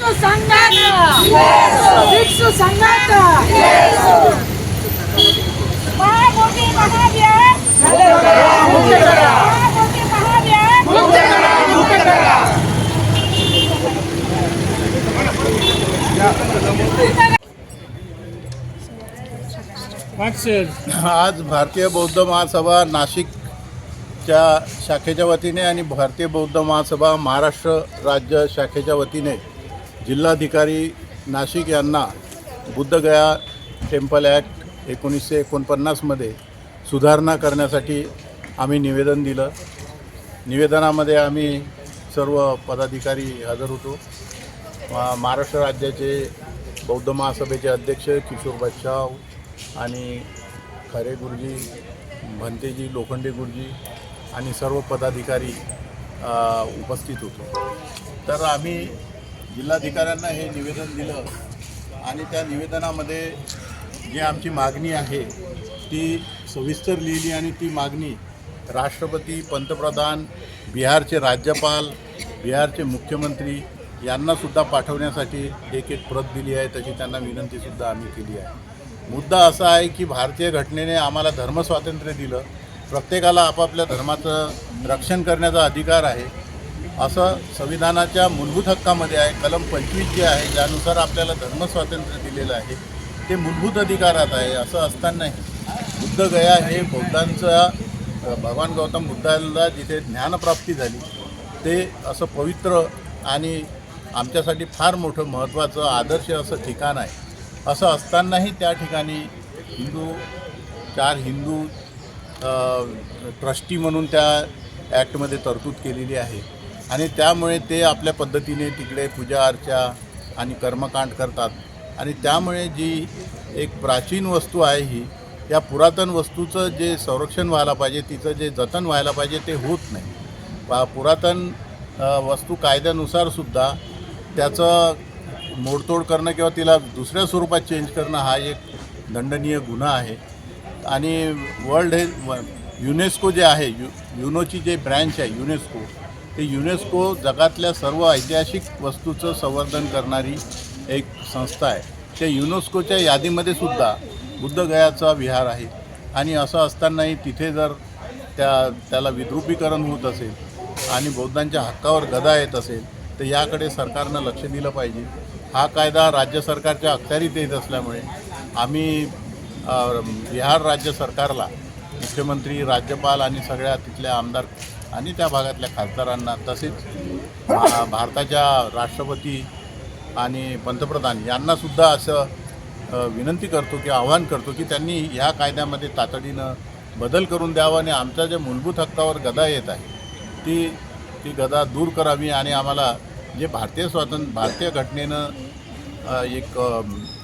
भिक्षू संघाचा भिक्षू संघाचा महामोठी महाव्यास महामोठी महाव्यास आज भारतीय बौद्ध महासभा नाशिकच्या शाखेच्या वतीने आणि भारतीय बौद्ध महासभा महाराष्ट्र राज्य शाखेच्या वतीने जिल्हाधिकारी नाशिक यांना बुद्धगया टेम्पल ॲक्ट एकोणीसशे एकोणपन्नासमध्ये सुधारणा करण्यासाठी आम्ही निवेदन दिलं. निवेदनामध्ये आम्ही सर्व पदाधिकारी हजर होतो. महाराष्ट्र राज्याचे बौद्ध महासभेचे अध्यक्ष किशोर बच्चाव आणि खरे गुरुजी भंतेजी लोखंडे गुरुजी आणि सर्व पदाधिकारी उपस्थित होतो. तर आम्ही जिल्हाधिकाऱ्यांना हे निवेदन दिलं आणि त्या निवेदनामध्ये जी आमची मागणी आहे ती सविस्तर लिहिली आणि ती मागणी राष्ट्रपती पंतप्रधान बिहारचे राज्यपाल बिहारचे मुख्यमंत्री यांनासुद्धा पाठवण्यासाठी एक एक प्रत दिली आहे तशी त्यांना विनंतीसुद्धा आम्ही केली आहे. मुद्दा असा आहे की भारतीय घटनेने आम्हाला धर्मस्वातंत्र्य दिलं. प्रत्येकाला आपापल्या धर्माचं रक्षण करण्याचा अधिकार आहे. असं संविधानाच्या मूलभूत हक्कामध्ये आहे. कलम पंचवीस जे आहे ज्यानुसार आपल्याला धर्मस्वातंत्र्य दिलेलं आहे ते मूलभूत अधिकारात आहे असं असतानाही बुद्धगया हे बौद्धांचा भगवान गौतम बुद्धाला जिथे ज्ञानप्राप्ती झाली ते असं पवित्र आणि आमच्यासाठी फार मोठं महत्त्वाचं आदर्श असं ठिकाण आहे. असं असतानाही त्या ठिकाणी हिंदू चार हिंदू ट्रस्टी म्हणून त्या ॲक्टमध्ये तरतूद केलेली आहे. आणि त्यामुळे ते आपल्या पद्धतीने तिकडे पूजा अर्चा आणि कर्मकांड करतात. आणि त्यामुळे जी एक प्राचीन वस्तू आहे ही या पुरातन वस्तूचं जे संरक्षण व्हायला पाहिजे तिचं जे जतन व्हायला पाहिजे ते होत नाही. पा पुरातन वस्तू कायद्यानुसारसुद्धा त्याचं मोडतोड करणं किंवा तिला दुसऱ्या स्वरूपात चेंज करणं हा एक दंडनीय गुन्हा आहे. आणि वर्ल्ड हे युनेस्को जे आहे यु युनोची जे ब्रँच आहे युनेस्को ते युनेस्को जगातल्या सर्व ऐतिहासिक वस्तूचं संवर्धन करणारी एक संस्था आहे. त्या युनेस्कोच्या यादीमध्ये सुद्धा बुद्धगयाचा विहार आहे. आणि असं असतानाही तिथे जर त्या त्याला विद्रुपीकरण होत असेल आणि बौद्धांच्या हक्कावर गदा येत असेल तर याकडे सरकारनं लक्ष दिलं पाहिजे. हा कायदा राज्य सरकारच्या अखत्यारीत येत असल्यामुळे आम्ही बिहार राज्य सरकारला मुख्यमंत्री राज्यपाल आणि सगळ्या तिथल्या आमदार आणि त्या भागातल्या खासदारांना तसेच भारताच्या राष्ट्रपती आणि पंतप्रधान यांनासुद्धा असं विनंती करतो की आव्हान करतो की त्यांनी ह्या कायद्यामध्ये तातडीनं बदल करून द्यावा आणि आमच्या ज्या मूलभूत हक्कावर गदा येत आहे ती ती गदा दूर करावी आणि आम्हाला जे भारतीय स्वातंत्र्य भारतीय घटनेनं एक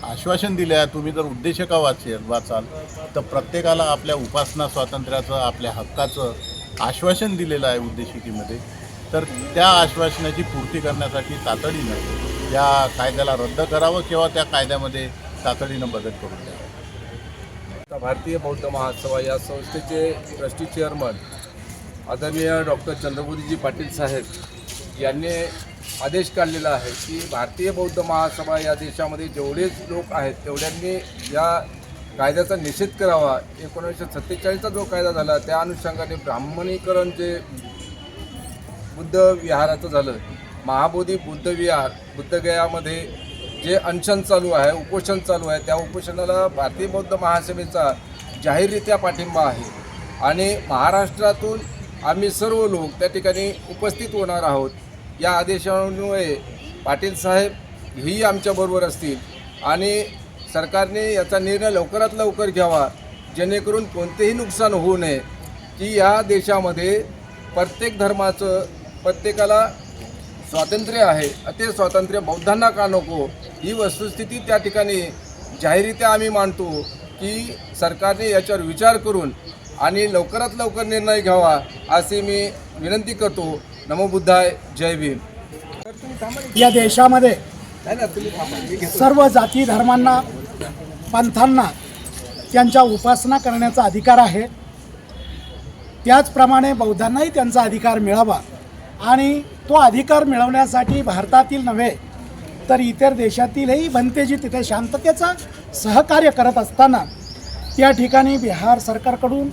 आश्वासन दिलं आहे तुम्ही जर उद्देशका वाचे वाचाल तर प्रत्येकाला आपल्या उपासना स्वातंत्र्याचं आपल्या हक्काचं आश्वासन दिलेलं आहे उद्देशिकेमध्ये. तर त्या आश्वासनाची पूर्ती करण्यासाठी तातडीनं या कायद्याला रद्द करावं किंवा त्या कायद्यामध्ये तातडीनं बदल करून द्यावा. आता भारतीय बौद्ध महासभा या संस्थेचे ट्रस्टी चेअरमन आदरणीय डॉक्टर चंद्रबुरीजी पाटील साहेब यांनी आदेश काढलेला आहे की भारतीय बौद्ध महासभा या देशामध्ये जेवढेच लोक आहेत तेवढ्यांनी या कायद्याचा निषेध करावा. एकोणीसशे सत्तेचाळीसचा जो कायदा झाला त्या अनुषंगाने ब्राह्मणीकरण जे बुद्ध विहाराचं झालं महाबोधी बुद्ध विहार बुद्धगयामध्ये जे अनशन चालू आहे उपोषण चालू आहे त्या उपोषणाला भारतीय बौद्ध महासभेचा जाहीररित्या पाठिंबा आहे. आणि महाराष्ट्रातून आम्ही सर्व लोक त्या ठिकाणी उपस्थित होणार आहोत. या आदेशामुळे पाटील साहेब ही आमच्याबरोबर असतील. आणि सरकारने याचा निर्णय लवकरात लवकर घ्यावा जेणेकरून कोणतेही नुकसान होऊ नये. की या देशामध्ये प्रत्येक धर्माचं प्रत्येकाला स्वातंत्र्य आहे ते स्वातंत्र्य बौद्धांना का नको? ही वस्तुस्थिती त्या ठिकाणी जाहीररित्या आम्ही मांडतो की सरकारने याच्यावर विचार करून आणि लवकरात लवकर निर्णय घ्यावा असे मी विनंती करतो. नमो बुद्धाय जय भीम. या देशामध्ये सर्व जाती धर्मांना पंथांना त्यांच्या उपासना करण्याचा अधिकार आहे. त्याचप्रमाणे बौद्धांनाही त्यांचा अधिकार मिळावा आणि तो अधिकार मिळवण्यासाठी भारतातील नव्हे तर इतर देशातीलही भंतेजी तिथे शांततेचा सहकार्य करत असताना त्या ठिकाणी बिहार सरकारकडून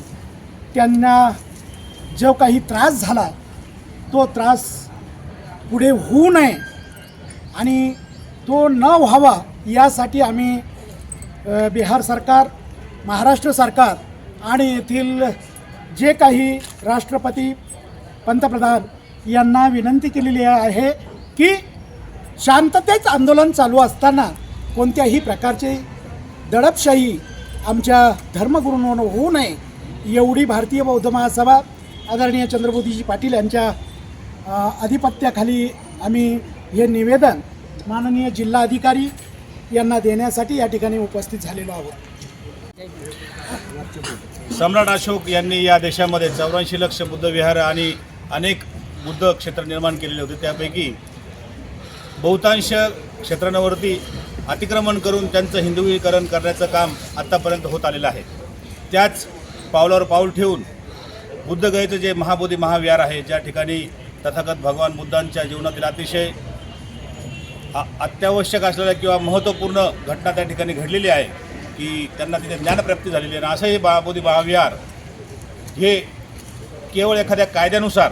त्यांना जो काही त्रास झाला तो त्रास पुढे होऊ नये आणि तो न व्हावा यासाठी आम्ही बिहार सरकार महाराष्ट्र सरकार आणि येथील जे काही राष्ट्रपती पंतप्रधान यांना विनंती केलेली आहे की शांततेच आंदोलन चालू असताना कोणत्याही प्रकारची दडपशाही आमच्या धर्मगुरूंवर होऊ नये एवढी भारतीय बौद्ध महासभा आदरणीय चंद्रबोधीजी पाटील यांच्या अधिपत्याखाली आम्ही हे निवेदन माननीय जिल्हाधिकारी यांना देण्यासाठी या ठिकाणी उपस्थित झालेलो आहोत. सम्राट अशोक यांनी या देशामध्ये चौऱ्याऐंशी लक्ष बुद्ध विहार आणि अनेक बुद्ध क्षेत्र निर्माण केलेले होते. त्यापैकी बहुतांश क्षेत्रांवरती अतिक्रमण करून त्यांचं हिंदुवीकरण करण्याचं काम आत्तापर्यंत होत आलेलं आहे. त्याच पावलावर पाऊल ठेवून बुद्धगयेचं जे महाबोधी महाविहार आहे. ज्या ठिकाणी तथागत भगवान बुद्धांच्या जीवनातील अतिशय अत्यावश्यक असलेल्या किंवा महत्त्वपूर्ण घटना त्या ठिकाणी घडलेली आहे की त्यांना तिथे ज्ञानप्राप्ती झालेली आहे. आणि असंही बाबोदी महाविहार हे केवळ एखाद्या कायद्यानुसार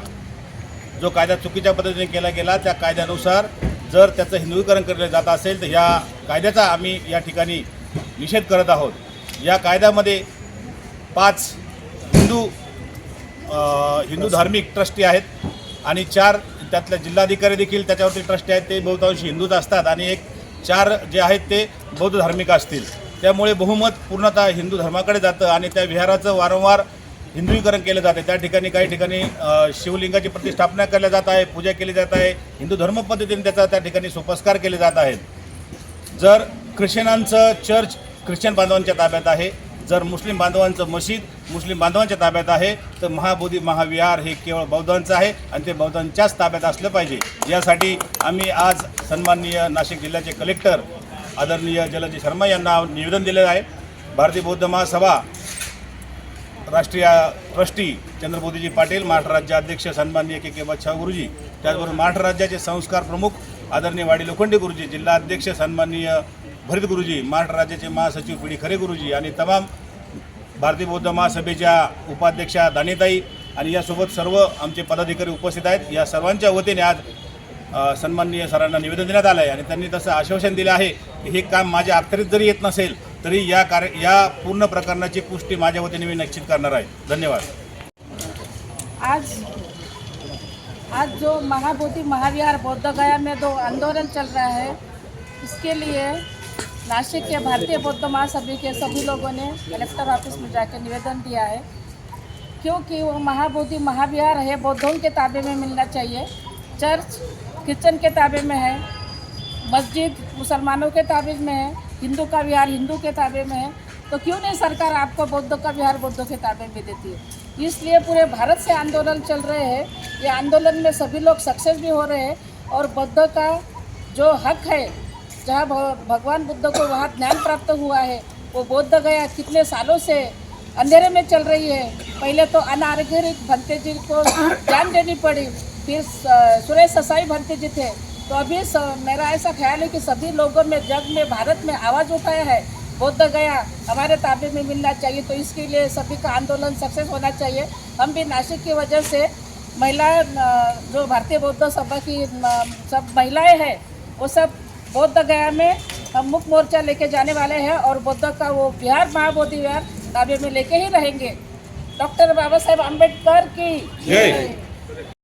जो कायदा चुकीच्या पद्धतीने केला गेला त्या कायद्यानुसार जर त्याचं हिंदुवीकरण केलं जात असेल तर या कायद्याचा आम्ही या ठिकाणी निषेध करत आहोत. या कायद्यामध्ये पाच हिंदू हिंदू धार्मिक ट्रस्टी आहेत आणि चार त्यातल्या जिल्हाधिकारी देखील त्याच्यावरती ट्रस्टी आहेत. ते बहुतांशी हिंदूच असतात आणि एक चार जे आहेत ते बौद्ध धार्मिक असतील. त्यामुळे बहुमत पूर्णतः हिंदू धर्माकडे जातं आणि त्या विहाराचं वारंवार हिंदुवीकरण केलं जाते. त्या ठिकाणी काही ठिकाणी शिवलिंगाची प्रतिष्ठापना केल्या जात आहे पूजा केली जात आहे. हिंदू धर्म पद्धतीने त्याचा त्या ठिकाणी सोपस्कार केले जात आहेत. जर ख्रिश्चनांचं चर्च ख्रिश्चन बांधवांच्या ताब्यात आहे जर मुस्लिम बांधवांचं मशीद मुस्लिम बांधवांच्या ताब्यात आहे तर महाबोधी महाविहार हे केवळ बौद्धांचं आहे आणि ते बौद्धांच्याच ताब्यात असलं पाहिजे. यासाठी आम्ही आज सन्माननीय नाशिक जिल्ह्याचे कलेक्टर आदरणीय जलजी शर्मा यांना निवेदन दिलेलं आहे. भारतीय बौद्ध महासभा राष्ट्रीय ट्रस्टी चंद्रबोधीजी पाटील महाराष्ट्र राज्य अध्यक्ष सन्माननीय के के बादशाह गुरुजी त्याचबरोबर महाराष्ट्र राज्याचे संस्कार प्रमुख आदरणीय वाडी लोखंडे गुरुजी जिल्हा अध्यक्ष सन्माननीय भरत गुरुजी महाराष्ट्र राज्याचे महासचिव पी डी खरे गुरुजी आणि तमाम भारतीय बौद्ध महासभेच्या उपाध्यक्षा दानिताई आणि यासोबत सर्व आमचे पदाधिकारी उपस्थित आहेत. या सर्वांच्या वतीने आज सन्माननीय सरांना निवेदन देण्यात आलं आहे आणि त्यांनी तसं आश्वासन दिलं आहे की हे काम माझ्या अखत्यारीत जरी येत नसेल तरी या कार्य या पूर्ण प्रकरणाची पुष्टी माझ्या वतीने मी निश्चित करणार आहे. धन्यवाद. आज आज जो महाबोधि महाविहार बौद्ध गया में दो आंदोलन चल रहा है इसके लिए नासिक के भारतीय बौद्ध महासभा के सभी लोगों ने कलेक्टर ऑफ़िस में जाकर निवेदन दिया है, क्योंकि वो महाबोधि, महाविहार है, बौद्धों के ताबे में मिलना चाहिए। चर्च क्रिश्चन के ताबे में है, मस्जिद मुसलमानों के ताबे में है, हिंदू का विहार हिंदू के ताबे में है तो क्यों नहीं सरकार आपको बौद्धों का विहार बौद्धों के ताबे में देती है? इसलिए पूरे भारत से आंदोलन चल रहे हैं। ये आंदोलन में सभी लोग सक्सेस भी हो रहे हैं और बुद्ध का जो हक है जहाँ भगवान बुद्ध को वहाँ ज्ञान प्राप्त हुआ है, वो बौद्ध गया कितने सालों से अंधेरे में चल रही है। पहले तो अनागरिक भंते जी को ज्ञान देनी पड़ी, फिर सुरेश ससाई भंते जी थे। तो अभी मेरा ऐसा ख्याल है कि सभी लोगों में, जग में, भारत में आवाज़ उठाया है, बौद्ध गया, हमारे ताबे में मिलना चाहिए तो इसके लिए सभी का आंदोलन सक्सेस होना चाहिए। हम भी नासिक की वजह से महिला जो भारतीय बौद्ध सभा की सब महिलाएँ हैं, वो सब बौद्ध गया में हम मुख्य मोर्चा लेके जाने वाले हैं और बौद्ध का वो बिहार महाबोधि विहार ताबे में लेके ही रहेंगे। डॉक्टर बाबा साहेब अम्बेडकर की जय।